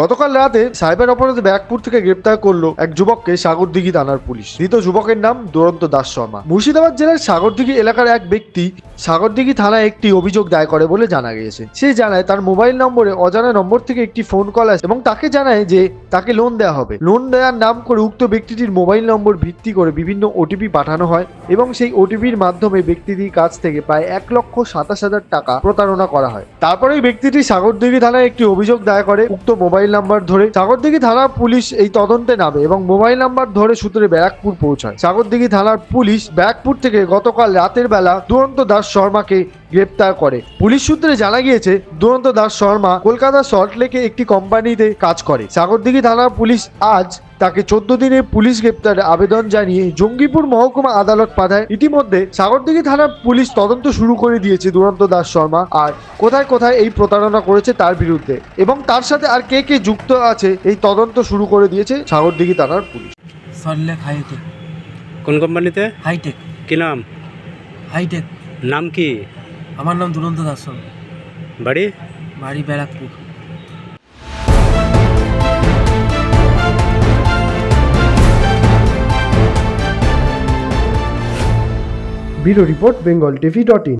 গতকাল রাতে সাইবার অপরাধে ব্যাগপুর থেকে গ্রেপ্তার করল এক যুবককে সাগরদিঘি থানার পুলিশ। ধৃত যুবকের নাম দুরন্ত দাস শর্মা। মুর্শিদাবাদ জেলার সাগরদিঘি এলাকার এক ব্যক্তি সাগরদিঘি থানায় একটি অভিযোগ দায় করে বলে জানা গিয়েছে। সে জানায় তার মোবাইল নম্বরে অজানা নম্বর থেকে একটি ফোন কল আসে এবং তাকে জানায় যে তাকে লোন দেওয়া হবে। লোন দেওয়ার নাম করে উক্ত ব্যক্তিটির মোবাইল নম্বর ভিত্তি করে বিভিন্ন ওটিপি পাঠানো হয় এবং সেই ওটিপির মাধ্যমে ব্যক্তিটির কাছ থেকে প্রায় এক লক্ষ সাতাশ হাজার টাকা প্রতারণা করা হয়। তারপরে ওই ব্যক্তিটি সাগরদিঘি থানায় একটি অভিযোগ দায়ের করে। উক্ত মোবাইল নাম্বার ধরে সাগরদিঘি থানা পুলিশ এই তদন্তে নামে এবং মোবাইল নাম্বার ধরে সূত্রে ব্যারাকপুর পৌঁছায়। সাগরদিঘি থানার পুলিশ ব্যারাকপুর থেকে গতকাল রাতের বেলা দুরন্ত দাস শর্মাকে গ্রেপ্তার করে। পুলিশ সূত্রে জানা গিয়েছে দুরন্ত দাস শর্মা কলকাতা সল্টলেকে একটি কোম্পানিতে কাজ করে। সাগরদিঘি থানার পুলিশ আজ তাকে চোদ্দ দিনে পুলিশ গ্রেপ্তারের আবেদন জানিয়ে জঙ্গিপুর মহকুমা আদালত পাঠায়। ইতিমধ্যে সাগরদিঘি থানার পুলিশ তদন্ত শুরু করে দিয়েছে দুরন্ত দাস শর্মা। আর কোথায় কোথায় এই প্রতারণা করেছে তার বিরুদ্ধে? এবং তার সাথে আর কে কে যুক্ত আছে এই তদন্ত শুরু করে দিয়েছে সাগরদিঘি থানার পুলিশ। সল্টলেক হাইটেক। কোন কোম্পানিতে? হাইটেক। কি নাম? হাইটেক। নাম কি? আমার নাম দুরন্ত দাস। বাড়ি? বাড়ি Barrackpore. Bureau report Bengal TV dot in.